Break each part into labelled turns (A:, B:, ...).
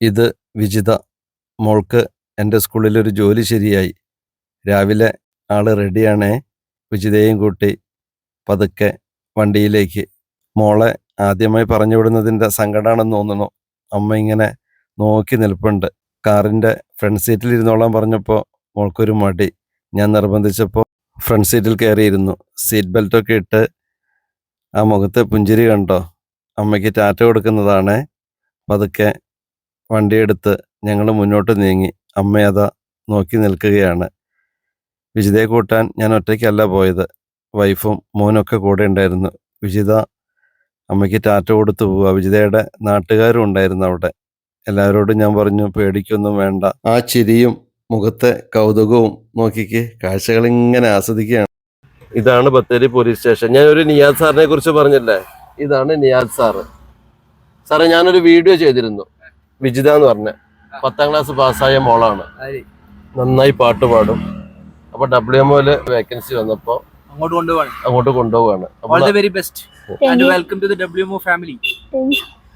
A: ഇത് വിജിത. മോൾക്ക് എന്റെ സ്കൂളിലൊരു ജോലി ശരിയായി. രാവിലെ ആൾ റെഡിയാണേ. വിജിതയെയും കൂട്ടി പതുക്കെ വണ്ടിയിലേക്ക്. മോളെ ആദ്യമായി പറഞ്ഞു വിടുന്നതിന്റെ സങ്കടമാണെന്ന് തോന്നുന്നു. അമ്മ ഇങ്ങനെ നോക്കി നിൽപ്പുണ്ട്. കാറിന്റെ ഫ്രണ്ട് സീറ്റിൽ ഇരുന്നോളാൻ പറഞ്ഞപ്പോൾ മോൾക്കൊരു മടി. ഞാൻ നിർബന്ധിച്ചപ്പോൾ ഫ്രണ്ട് സീറ്റിൽ കയറിയിരുന്നു. സീറ്റ് ബെൽറ്റൊക്കെ ഇട്ട് ആ മുഖത്തെ പുഞ്ചിരി കണ്ടോ? അമ്മയ്ക്ക് ടാറ്റ കൊടുക്കുന്നതാണ്. പതുക്കെ വണ്ടിയെടുത്ത് ഞങ്ങൾ മുന്നോട്ട് നീങ്ങി അമ്മയത നോക്കി നിൽക്കുകയാണ്. വിജിതയെ കൂട്ടാൻ ഞാൻ ഒറ്റയ്ക്കല്ല പോയത്. വൈഫും മോനൊക്കെ കൂടെ ഉണ്ടായിരുന്നു. വിജിത അമ്മയ്ക്ക് ടാറ്റ കൊടുത്തു പോവുക. വിജിതയുടെ നാട്ടുകാരും ഉണ്ടായിരുന്നു അവിടെ. എല്ലാവരോടും ഞാൻ പറഞ്ഞു പേടിക്കൊന്നും വേണ്ട. ആ ചിരിയും മുഖത്തെ കൗതുകവും നോക്കിക്ക്. കാഴ്ചകൾ ഇങ്ങനെ ആസ്വദിക്കുകയാണ്. ഇതാണ് ബത്തേരി പോലീസ് സ്റ്റേഷൻ. ഞാൻ ഒരു നിയാദ് സാറിനെ കുറിച്ച് പറഞ്ഞില്ലേ? ഇതാണ് നിയാദ് സാറ്. സാറേ ഞാനൊരു വീഡിയോ ചെയ്തിരുന്നു. വിജിത എന്ന് പറഞ്ഞ. പത്താം ക്ലാസ് പാസ്സായ മോളാണ്. നന്നായി പാട്ട് പാടും. അപ്പൊ ഡബ്ല്യു എംഒയിൽ വേക്കൻസി വന്നപ്പോ
B: അങ്ങോട്ട് കൊണ്ടുപോവാണ്.
A: അങ്ങോട്ട് കൊണ്ടുപോവാണ്.
B: All the very best and welcome to the W M family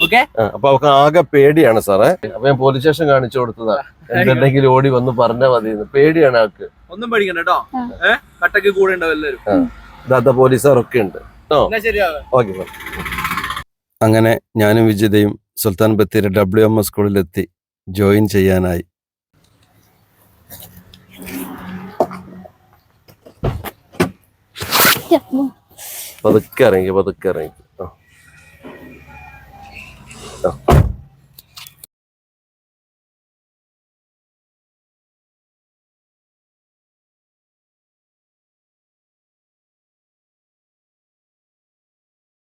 B: okay
A: അപ്പൊ അവർക്ക് ആകെ പേടിയാണ് സാറേ. അപ്പൊ ഞാൻ പോലീസ് സ്റ്റേഷൻ കാണിച്ചു കൊടുത്തതാ. എന്തുണ്ടെങ്കിലും ഓടി വന്ന് പറഞ്ഞാൽ മതി പേടിയാണ് ആൾക്ക്
B: ഒന്നും പേടിക്കണ്ട കേട്ടോ. കട്ടക്ക് കൂടെ ഉണ്ടാവും എല്ലാവരും?
A: ദാത്ത പോലീസുകാരൊക്കെ ഉണ്ട്. ഓക്കെ. അങ്ങനെ ഞാനും വിജിതയും Sultan Bathery W M S സ്കൂളിലെത്തി. Join ചെയ്യാനായി. പതുക്കെ ഇറങ്ങി പതുക്കെ ഇറങ്ങി. ആ.